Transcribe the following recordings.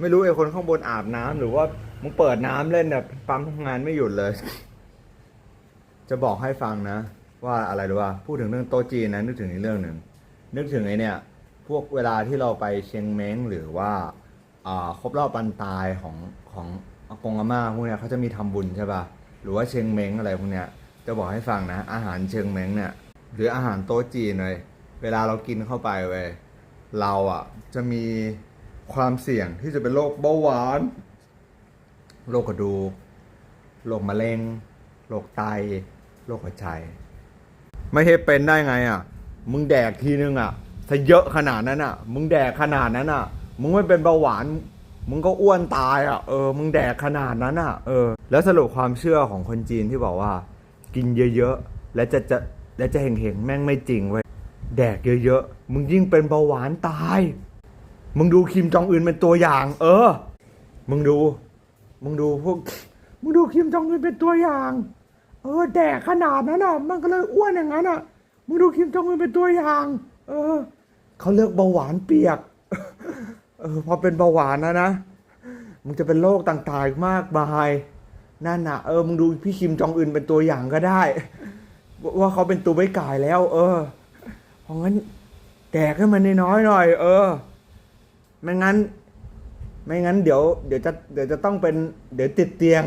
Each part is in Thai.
ไม่รู้ไอ้คนข้างบนอาบน้ำหรือว่ามึงเปิดน้ำเล่นแบบปั๊มทำงานไม่หยุดเลย จะบอกให้ฟังนะ ว่าอะไรรู้ว่าพูดถึงเรื่องโต๊ะจีนนะนึกถึงอีกเรื่องหนึ่งนึกถึงไอ้เนี่ย พวกเวลาที่เราไปเชียงเม้งหรือว่าอ่าครบรอบวันตายของของอากงอาม่าพวกเนี้ยเขาจะมีทำบุญใช่ป่ะหรือว่าเชียงเม้งอะไรพวกเนี้ย จะบอกให้ฟังนะ อาหารเชียงเม้งเนี่ย หรืออาหารโต๊ะจีนเลยเวลาเรากินเข้าไปเว้ยเราอะจะมี ความเสี่ยงที่จะเป็นโรคเบาหวาน โรคกระดูก โรคมะเร็ง โรคไต โรคหัวใจ ไม่ใช่เป็นได้ไงอะ มึงแดกทีนึงอะ ถ้าเยอะขนาดนั้นอะ มึงแดกขนาดนั้นอะ มึงไม่เป็นเบาหวาน มึงก็อ้วนตายอะ เออ มึงแดกขนาดนั้นอะ เออ แล้วสรุปความเชื่อของคนจีนที่บอกว่า กินเยอะๆ และจะจะและจะเห็งๆ แม่งไม่จริงเว้ย แดกเยอะๆ มึงยิ่งเป็นเบาหวานตาย มึงดูคิมจองอึนเป็นตัวอย่าง เออ มึงดู มึงดูพวก มึงดูคิมจองอึนเป็นตัวอย่าง เออ แดกขนาดนั้นอะ มันก็เลยอ้วนอย่างนั้นอะ มึงดูคิมจองอึนเป็นตัวอย่าง เออ เขาเลือกเบาหวานเปียก เออ พอเป็นเบาหวานนะนะ มึงจะเป็นโรคต่างๆมากมายนั่นน่ะ เออ มึงดูพี่คิมจองอึนเป็นตัวอย่างก็ได้ ว่าเขาเป็นตัวไม่กายแล้ว เออ เพราะงั้นแดกให้มันน้อยหน่อย เออ ไม่งั้น ไม่งั้นเดี๋ยวเดี๋ยวจะเดี๋ยวจะต้องเป็นเดี๋ยวติดเตียง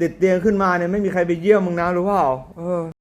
ติดเตียงขึ้นมาเนี่ยไม่มีใครไปเยี่ยมมึงนะรู้เปล่าเออ